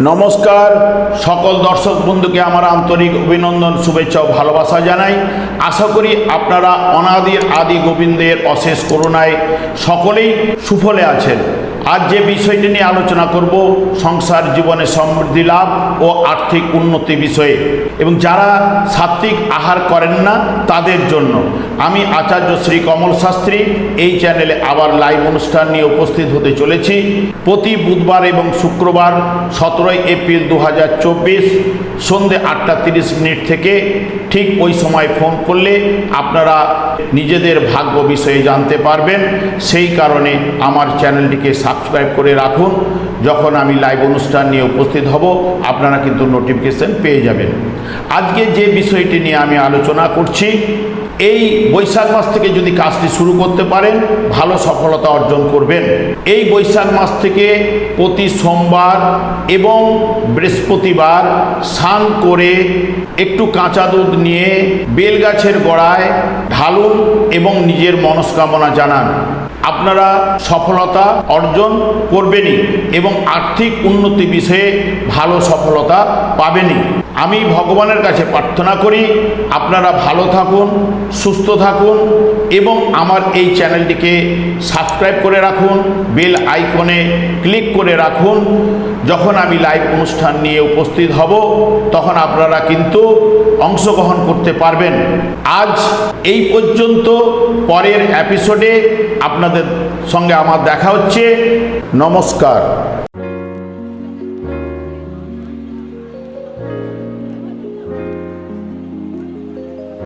নমস্কার, সকল দর্শক বন্ধুকে আমার আন্তরিক অভিনন্দন, শুভেচ্ছা ও ভালোবাসা জানাই। আশা করি আপনারা অনাদির আদি গোবিন্দের অশেষ করুণায় সকলেই সুফলে আছেন। আজ যে বিষয়টি নিয়ে আলোচনা করব, সংসার জীবনে সমৃদ্ধি লাভ ও আর্থিক উন্নতি বিষয়ে। এবং যারা সাত্ত্বিক আহার করেন না, তাদের জন্য। আমি আচার্য শ্রী কমল শাস্ত্রী এই চ্যানেলে আবার লাইভ অনুষ্ঠান নিয়ে উপস্থিত হতে চলেছি। প্রতি বুধবার এবং শুক্রবার সতেরোই এপ্রিল দু হাজার চব্বিশ সন্ধে আটটা তিরিশ মিনিট থেকে ঠিক ওই সময় ফোন করলে আপনারা নিজেদের ভাগ্য বিষয়ে জানতে পারবেন। সেই কারণে আমার চ্যানেলটিকে সাবস্ক্রাইব করে রাখুন। যখন আমি লাইভ অনুষ্ঠান নিয়ে উপস্থিত হব, আপনারা কিন্তু নোটিফিকেশান পেয়ে যাবেন। আজকে যে বিষয়টি নিয়ে আমি আলোচনা করছি এই বৈশাখ মাস থেকে যদি কাজটি শুরু করতে পারেন, ভালো সফলতা অর্জন করবেন। এই বৈশাখ মাস থেকে প্রতি সোমবার এবং বৃহস্পতিবার স্নান করে একটু কাঁচা দুধ নিয়ে বেলগাছের গোড়ায় ঢালুন এবং নিজের মনস্কামনা জানান। আপনারা সফলতা অর্জন করবেনই এবং আর্থিক উন্নতি বিষয়ে ভালো সফলতা পাবেনই। আমি ভগবানের কাছে প্রার্থনা করি, আপনারা ভালো থাকুন, সুস্থ থাকুন, এবং আমার এই চ্যানেলটিকে সাবস্ক্রাইব করে রাখুন, বেল আইকনে ক্লিক করে রাখুন। যখন আমি লাইভ অনুষ্ঠান নিয়ে উপস্থিত হব, তখন আপনারা কিন্তু অংশগ্রহণ করতে পারবেন। আজ এই পর্যন্ত, পরের এপিসোডে আপনাদের সঙ্গে আমার দেখা হচ্ছে। নমস্কার।